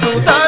走。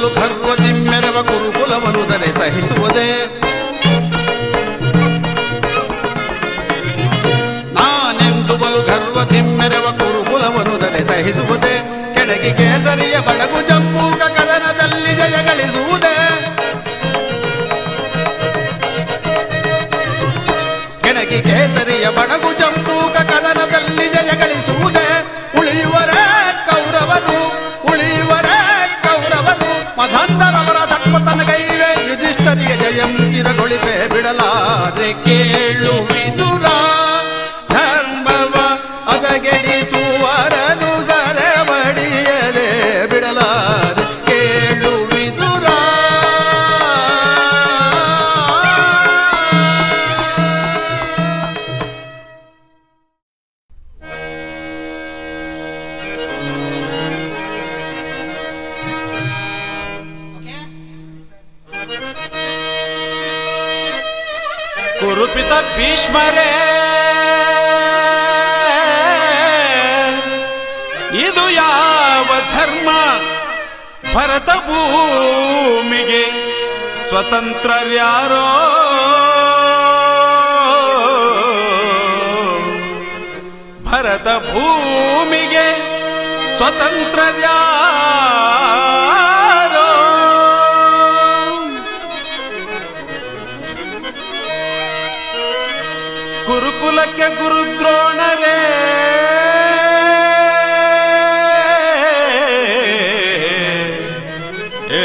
ನಾನೆಂದು ಬಲು ಗರ್ವದಿ ಮೆರವ ಕುರುಕುಲವನು ದರೆ ಸಹಿಸುವುದೇ ನಾನೆಂದು ಬಲು ಗರ್ವದಿ ಮೆರವ ಕುರುಕುಲವನು ದರೆ ಸಹಿಸುವುದೇ ಕೆಳಗಿ ಕೇಸರಿಯ ಬಡಗು ಜಂಬೂಕ ಕದನದಲ್ಲಿ ಜಯ ಗಳಿಸುವುದೇ ಕೆಣಗಿ ಕೇಸರಿಯ ಬಡಗು ಜಂಬೂಕ விடலாது கேளுமே. ಕುರುಪಿತ ಭೀಷ್ಮರೇ. ಇದು ಯಾವ ಧರ್ಮ? ಭರತ ಭೂಮಿಗೆ ಸ್ವತಂತ್ರರ್ಯಾರೋ? ಭರತ ಭೂಮಿಗೆ ಸ್ವತಂತ್ರರ್ಯಾರೋ ಗುರುಕುಲಕ್ಕೆ ಗುರುದ್ರೋಣರೇ ಏ.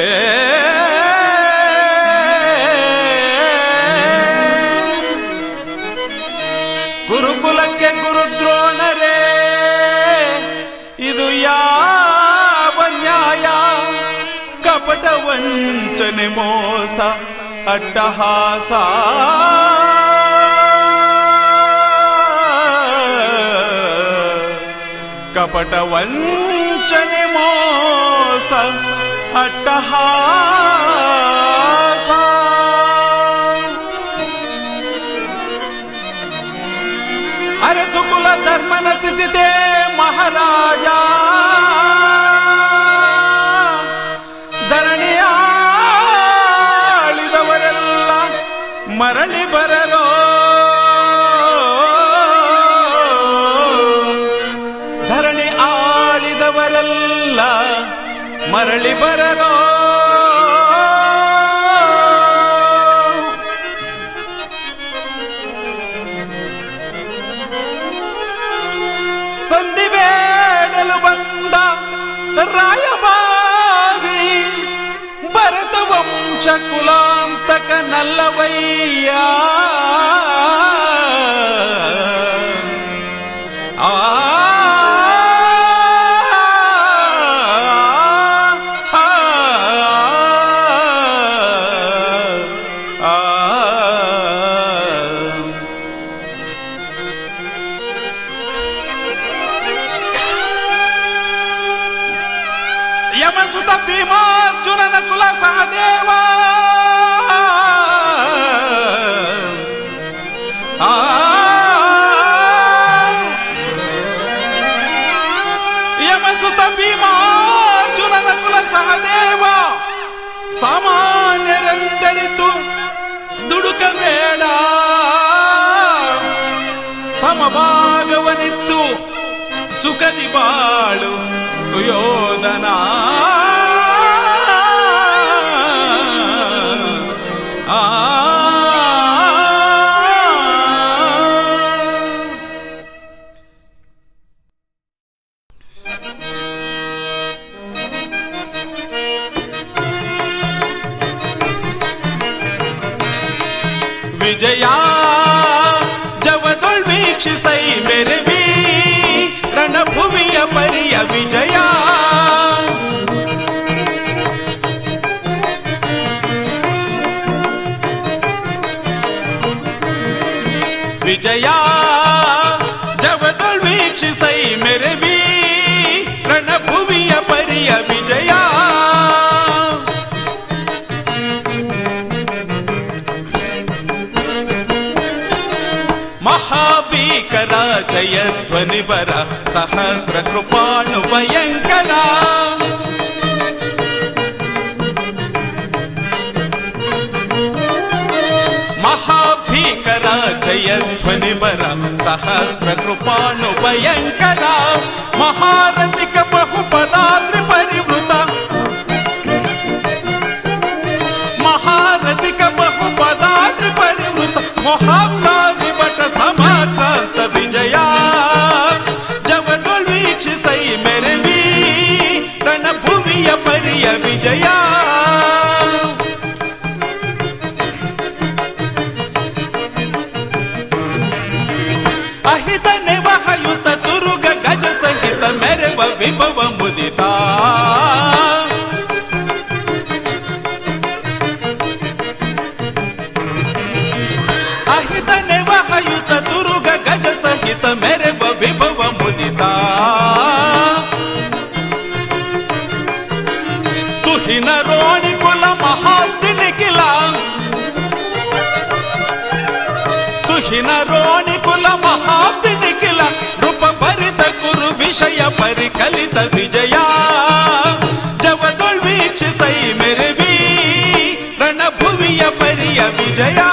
ಗುರುಕುಲಕ್ಕೆ ಗುರುದ್ರೋಣರೇ ಇದು ಯಾವ ನ್ಯಾಯ ಕಪಟ ವಂಚನೆ ಮೋಸ ಅಟ್ಟಹಾಸ कपटवञ्चनिमोस अट्टहा ಮರಳಿ ಬರರೋ ಸಂಧಿವೇಡಲು ಬಂದ ರಾಯಭಾರಿ ಭರತ ವಂಶ ಕುಲಾಂತಕ ನಲ್ಲವಯ್ಯ ಆ ಭೀಮಾರ್ಜುನನ ಕುಲ ಸಹದೇವ ಸಾಮಾನ್ಯರೆಂದರಿತು ದುಡುಕಬೇಡ. ಸಮಭಾಗವನಿತ್ತು ಸುಖದಿ ಬಾಳು ಸುಯೋಧನ. ಜವದೊಳ್ ವೀಕ್ಷಿಸೈ ಮೆರವಿ ರಣಭುವಿಯ ಪರಿಯ ವಿಜಯ ವಿಜಯ శంకర జయ ధ్వనివర సహస్ర కృపాణు భయంకర. మహాభీకర జయ ధ్వనివర సహస్ర కృపాణు భయంకర. మహారథిక బహుపదా నృప पिता तुहिन रोणी कुल महात निकला। तुहिन रोणी कुल महात निकला। रूप भरित कुरु विषय परिकलित विजया। जब वीक्ष सही मेरे भी रणभुविय परिय विजया।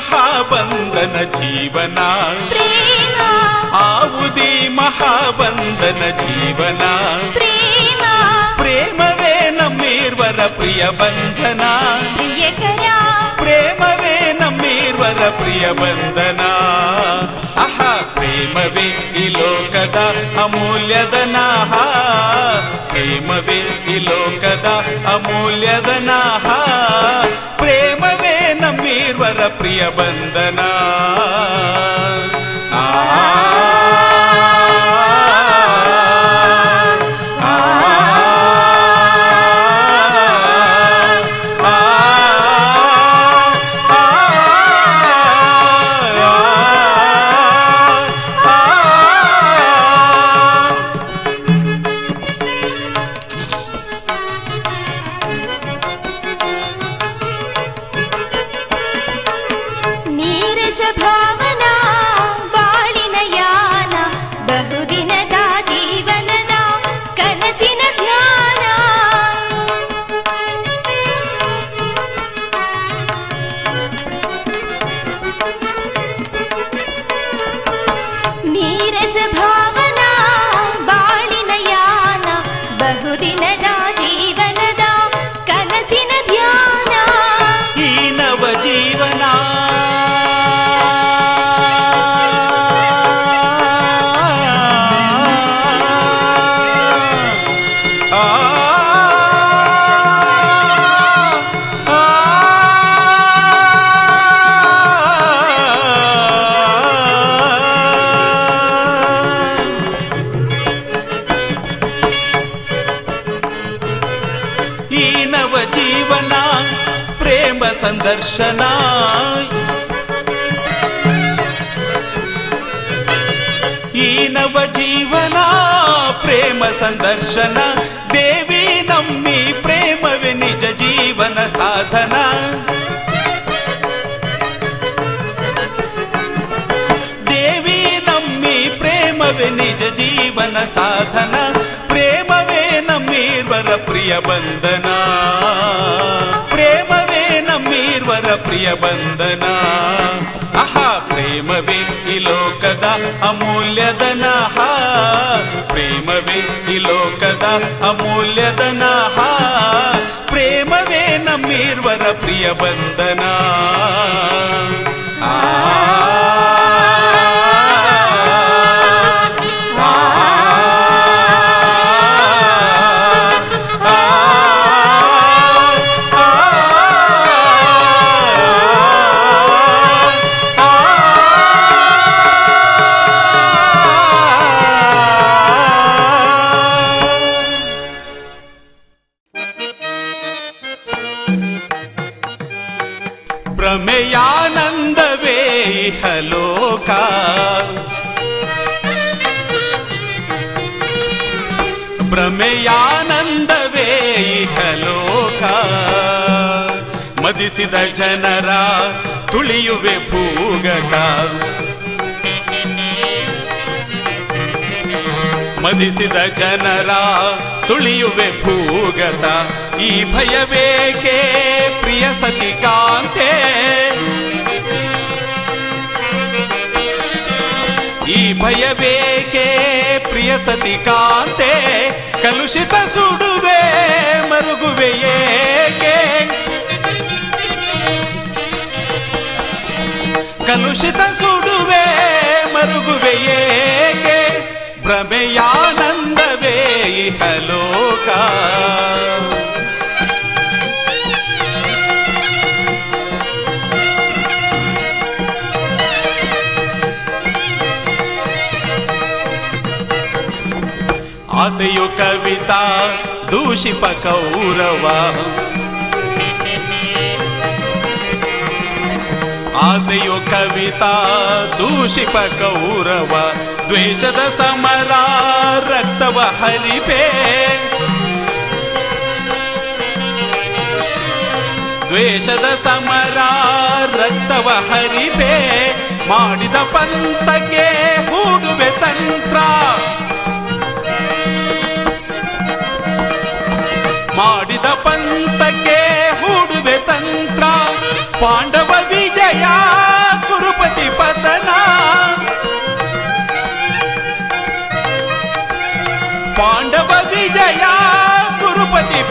మహాబంధన జీవన. ఆవుది మహాబంధన జీవన. ప్రేమవే నమ్మీర్వర ప్రియ బంధన. ప్రేమవే నమ్మీర్వర ప్రియ బంధన. ఆహా ప్రేమవే ఈ లోకద ప్రేమవే ఈ లోకద वन्दना ধারা దర్శనాయ్. ఈ నవ జీవన ప్రేమ సందర్శన దేవి నమ్మి ప్రేమవి నిజ జీవన సాధన. దేవి నమ్మి ప్రేమవి నిజ జీవన సాధన ప్రేమవే నమ్మి వర ప్రియ బంధనా ನಮ್ಮೀರ್ವರ ಪ್ರಿಯ ಬಂಧನ ಆಹಾ ಪ್ರೇಮವೇ ಈ ಲೋಕದ ಅಮೂಲ್ಯದನ ಪ್ರೇಮವೇ ಈ ಲೋಕದ ಅಮೂಲ್ಯದನ ಪ್ರೇಮವೇ ನಮ್ಮೀರ್ವರ ಪ್ರಿಯ ಬಂಧನ ಭ್ರಮೆಯಾನಂದವೇ ಇಹಲೋಕ ಭ್ರಮೆಯಾನಂದವೇ ಇಹಲೋಕ ಮದಿಸಿದ ಜನರ ತುಳಿಯುವೆ ಭೂಗತ ಮದಿಸಿದ ಜನರ ತುಳಿಯುವೆ ಭೂಗತ ಈ ಭಯವೇಕೆ ಪ್ರಿಯ ಸತಿ ಕಾಂತೆ ಈ ಭಯವೇಕೆ ಪ್ರಿಯ ಸತಿ ಕಾಂತೆ? ಕಲುಷಿತ ಸುಡುವೆ ಮರುಗುವೆ ಏಕೆ? ಕಲುಷಿತ ಸುಡುವೆ ಮರುಗುವೆ ಏಕೆ? ಭ್ರಮೆಯಾನಂದವೇ ಇಹಲೋಕ ಆಸೆಯು ಕವಿತಾ ದೂಷಿಪ ಕೌರವ. ಆಸೆಯು ಕವಿತಾ ದೂಷಿಪ ಕೌರವ. ದ್ವೇಷದ ಸಮರ ರಕ್ತವ ಹರಿಪೆ. ದ್ವೇಷದ ಸಮರ ರಕ್ತವ ಹರಿಪೆ. ಮಾಡಿದ ಪಂತಕ್ಕೆ ಹೂಡುವೆ ತಂತ್ರ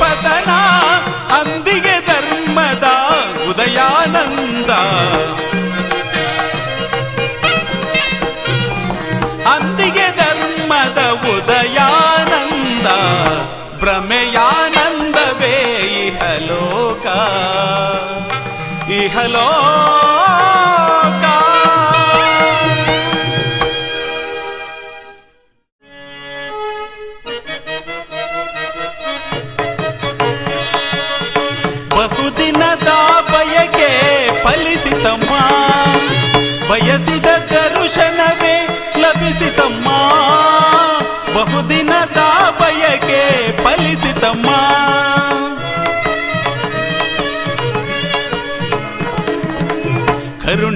पता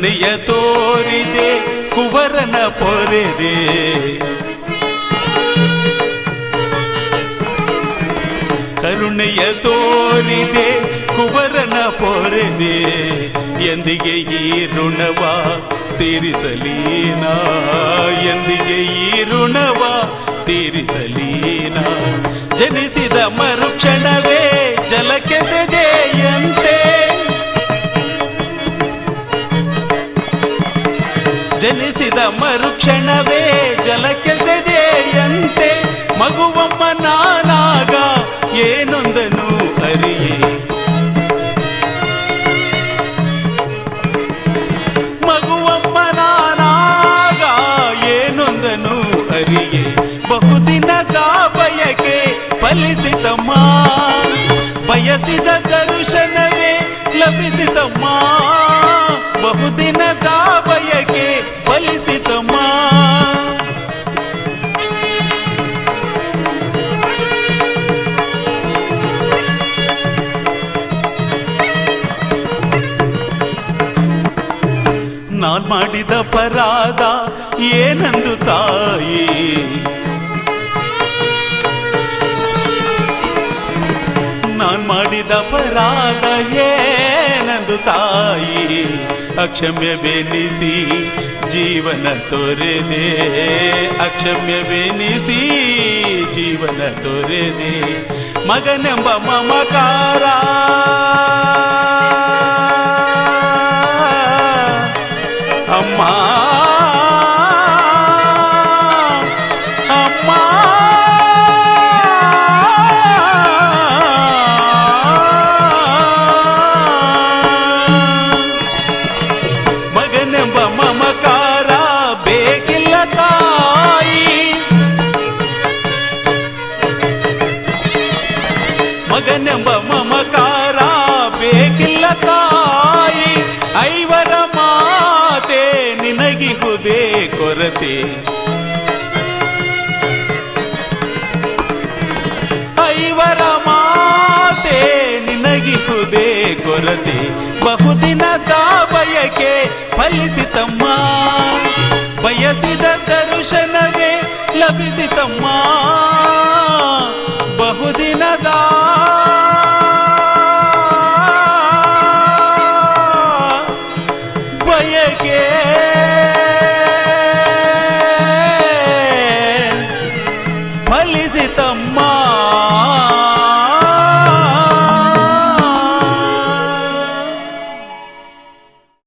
ಕರುಣೆಯ ತೋರಿದೆ ಕುವರನ ಪೊರೆದೆ ಕರುಣೆಯ ತೋರಿದೆ ಕುವರನ ಪೊರೆದೆ ಎಂದಿಗೆ ಈ ಋಣವ ತೀರಿಸಲೀನ ಎಂದಿಗೆ ಈ ಋಣವ ತೀರಿಸಲೀನ ಜನಿಸಿದ ಮರುಕ್ಷಣವೇ ಜಲಕ್ಕೆ ಸೆದೆಯಂತೆ ಮರುಕ್ಷಣವೇ ಜಲಕ್ಕೆ ಸೆದೆಯಂತೆ. ಮಗುವಮ್ಮ ನಾನಾಗ ಏನೊಂದನು ಅರಿಯೇ. ಮಗುವಮ್ಮ ನಾನಾಗ ಏನೊಂದನು ಅರಿಯೇ. ಬಹುದಿನದ ಬಯಕೆ ಫಲಿಸಿತಮ್ಮ ಬಯಸಿದ ದರ್ಶನವೇ ಲಭಿಸಿತಮ್ಮ ಮಾಡಿದ ಪರಾಧ ಏನಂದು ತಾಯಿ? ಅಕ್ಷಮ್ಯವೆನಿಸಿ ಜೀವನ ತೊರೆದೆ. ಅಕ್ಷಮ್ಯವೆನಿಸಿ ಜೀವನ ತೊರೆದೆ. ಮಗನೆಂಬ ಮಮಕಾರ ಕೊರತೆ ಬಹುದಿನದ ಬಯಕೆ ಫಲಿಸಿತಮ್ಮ ಬಯಸಿದ ದರ್ಶನವೇ ಲಭಿಸಿತಮ್ಮ